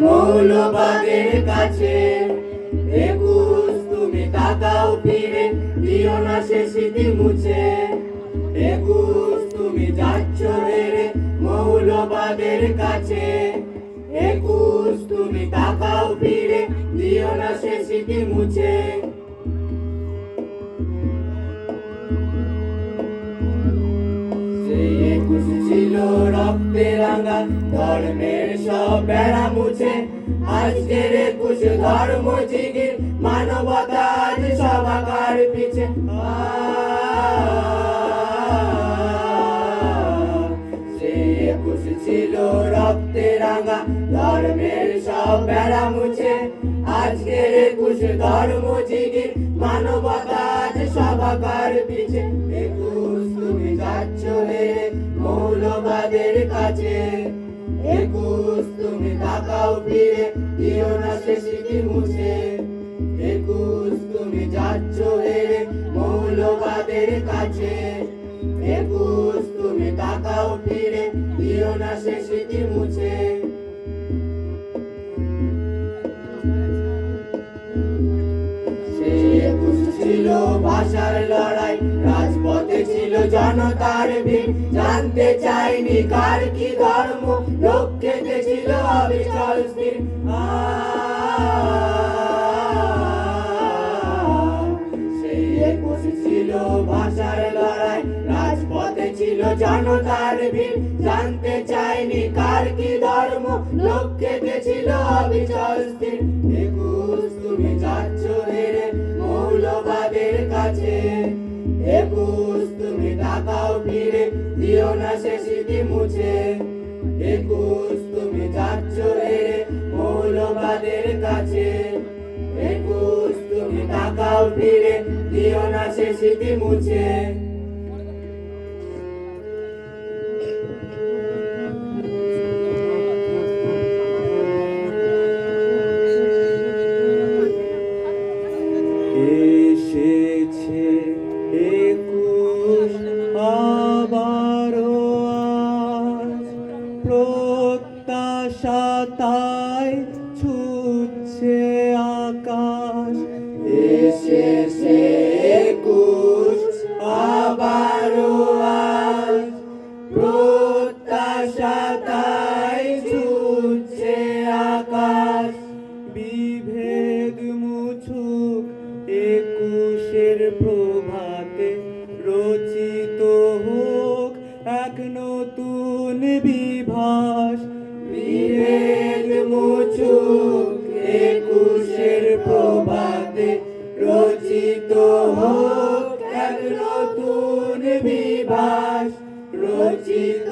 মৌলবাদের কাছে। একুশ, তুমি তাকাও ফিরে, দিও না সে স্মৃতি মুছে। একুশ, তুমি যাচ্ছ রে মৌলবাদের কাছে। একুশ, তুমি তাকাও ফিরে, দিও না সে স্মৃতি মুছে। সেই একুশ ছিল রক্তে রাঙা, ধর্মের সব বেড়া মুছে। আজকের একুশ ধর্ম জিগির মানবতা আজ সবাকার পিছে। সেই একুশ ছিল রক্তে রাঙা, ধর্মের সব বেড়া মুছে। আজকের একুশ ধর্ম জিগির মানবতা আজ সবাকার পিছে। একুশ তুমি যাচ্ছ রে মৌলবাদের কাছে। একুশ তুমি তাকাও ফিরে, দিও না সে স্মৃতি মুছে। একুশ তুমি যাচ্ছ হেরে মৌলবাদের কাছে। একুশ তুমি তাকাও ফিরে, দিও না সে ভাষার লড়াই। রাজপথে ছিল জনতার ভিড়। জানতে চাইনি কার কি ধর্ম। লক্ষ্যেতে ছিল অবিচল স্থির। ছিল ভাষার লড়াই। রাজপথে ছিল জনতার ভিড়। জানতে চাইনি কার কি ধর্ম। লক্ষ্যেতে ছিল অবিচল স্থির। একুশ কাছে একুশ তুমি তাকাও ফিরে, দিও না সে স্মৃতি মুছে। একুশ তুমি যাচ্ছ হেরে, মৌলবাদের কাছে। একুশ তুমি তাকাও ফিরে, দিও না সে স্মৃতি মুছে। প্রত্যাশাতায় ছুটছে আকাশ। এসেছে একুশ আবারও আজ প্রত্যাশাতায় ছুটছে আকাশ। বিভেদ মুছুক একুশের প্রভাতে রচিত হোক এক নতুন বিভাস রচিত হোক এক নতুন বিভাস রচিত